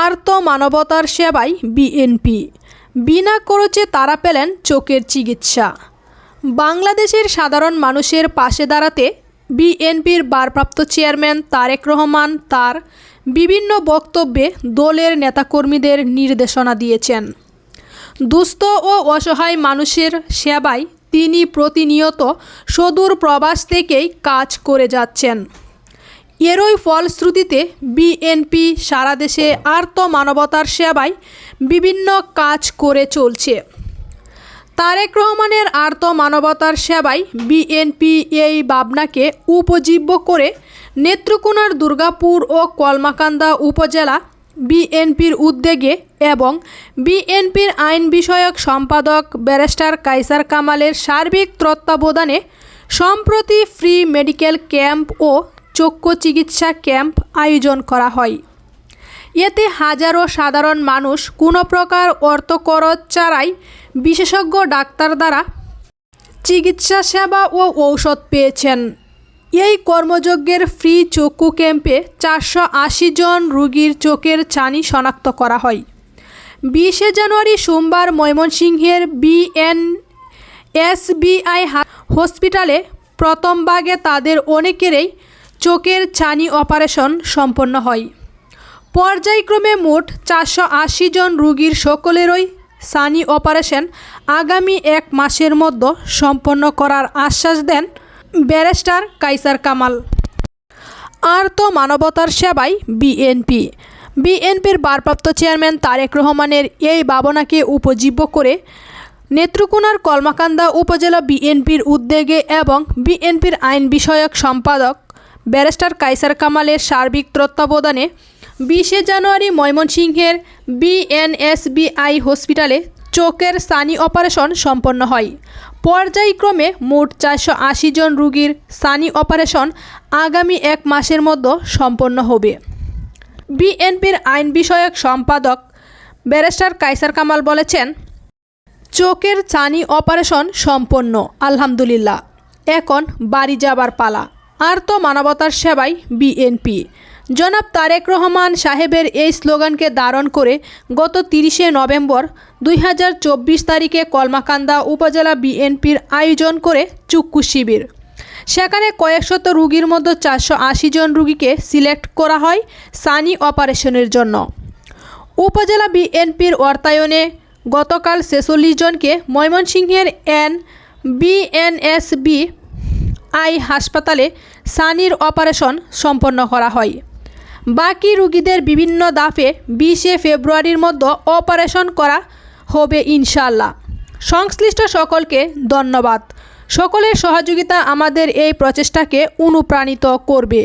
আর্ত মানবতার সেবায় বিএনপি। বিনা খরচে তারা পেলেন চোখের চিকিৎসা। বাংলাদেশের সাধারণ মানুষের পাশে দাঁড়াতে বিএনপির ভারপ্রাপ্ত চেয়ারম্যান তারেক রহমান তার বিভিন্ন বক্তব্যে দলের নেতাকর্মীদের নির্দেশনা দিয়েছেন। দুস্থ ও অসহায় মানুষের সেবায় তিনি প্রতিনিয়ত সদূর প্রবাস থেকেই কাজ করে যাচ্ছেন। এরই ফলশ্রুতিতে বিএনপি সারা দেশে আর্ত মানবতার সেবায় বিভিন্ন কাজ করে চলছে। তারেক রহমানের আর্ত মানবতার সেবায় বিএনপি এই ভাবনাকে উপজীব্য করে নেত্রকোনার দুর্গাপুর ও কলমাকান্দা উপজেলা বিএনপির উদ্যোগে এবং বিএনপির আইন বিষয়ক সম্পাদক ব্যারিস্টার কাইসার কামালের সার্বিক তত্ত্বাবধানে সম্প্রতি ফ্রি মেডিকেল ক্যাম্প ও চক্ষু চিকিৎসা ক্যাম্প আয়োজন করা হয়। এতে হাজারো সাধারণ মানুষ কোনো প্রকার অর্থ খরচ ছাড়াই বিশেষজ্ঞ ডাক্তার দ্বারা চিকিৎসা সেবা ও ঔষধ পেয়েছেন। এই কর্মযজ্ঞের ফ্রি চক্ষু ক্যাম্পে চারশো আশি জন রোগীর চোখের ছানি শনাক্ত করা হয়। বিশে জানুয়ারি সোমবার ময়মনসিংহের বিএন এসবিআই হসপিটালে প্রথম ভাগে তাদের অনেকেরই চোখের ছানি অপারেশন সম্পন্ন হয়। পর্যায়ক্রমে মোট চারশো আশি জন রোগীর সকলেরই সানি অপারেশন আগামী এক মাসের মধ্যে সম্পন্ন করার আশ্বাস দেন ব্যারিস্টার কাইসার কামাল। আর্ত মানবতার সেবায় বিএনপি। বিএনপির ভারপ্রাপ্ত চেয়ারম্যান তারেক রহমানের এই ভাবনাকে উপজীব্য করে নেত্রকোনার কলমাকান্দা উপজেলা বিএনপির উদ্যোগে এবং বিএনপির আইন বিষয়ক সম্পাদক ব্যারিস্টার কাইসার কামালের সার্বিক তত্ত্বাবধানে বিশে জানুয়ারি ময়মনসিংহের বিএনএসবিআই হসপিটালে চোখের সানি অপারেশন সম্পন্ন হয়। পর্যায়ক্রমে মোট চারশো আশি জন রোগীর সানি অপারেশন আগামী এক মাসের মধ্যে সম্পন্ন হবে। বিএনপির আইন বিষয়ক সম্পাদক ব্যারিস্টার কাইসার কামাল বলেছেন, চোখের ছানি অপারেশন সম্পন্ন, আলহামদুলিল্লাহ। এখন বাড়ি যাবার পালা। আর তো মানবতার সেবায় বিএনপি। জনাব তারেক রহমান সাহেবের এই স্লোগানকে ধারণ করে গত তিরিশে নভেম্বর দুই হাজার চব্বিশ তারিখে কলমাকান্দা উপজেলা বিএনপির আয়োজন করে চুক্কু শিবির। সেখানে কয়েকশত রুগীর মধ্যে চারশো আশি জন রুগীকে সিলেক্ট করা হয় সানি অপারেশনের জন্য। উপজেলা বিএনপির অর্থায়নে গতকাল ছেচল্লিশ জনকে ময়মনসিংহের এন বিএনএসবি আই হাসপাতালে সানির অপারেশন সম্পন্ন করা হয়। বাকি রুগীদের বিভিন্ন দাফে বিশে ফেব্রুয়ারির মধ্যে অপারেশন করা হবে ইনশাল্লাহ সংশ্লিষ্ট সকলকে ধন্যবাদ। সকলের সহযোগিতা আমাদের এই প্রচেষ্টাকে অনুপ্রাণিত করবে।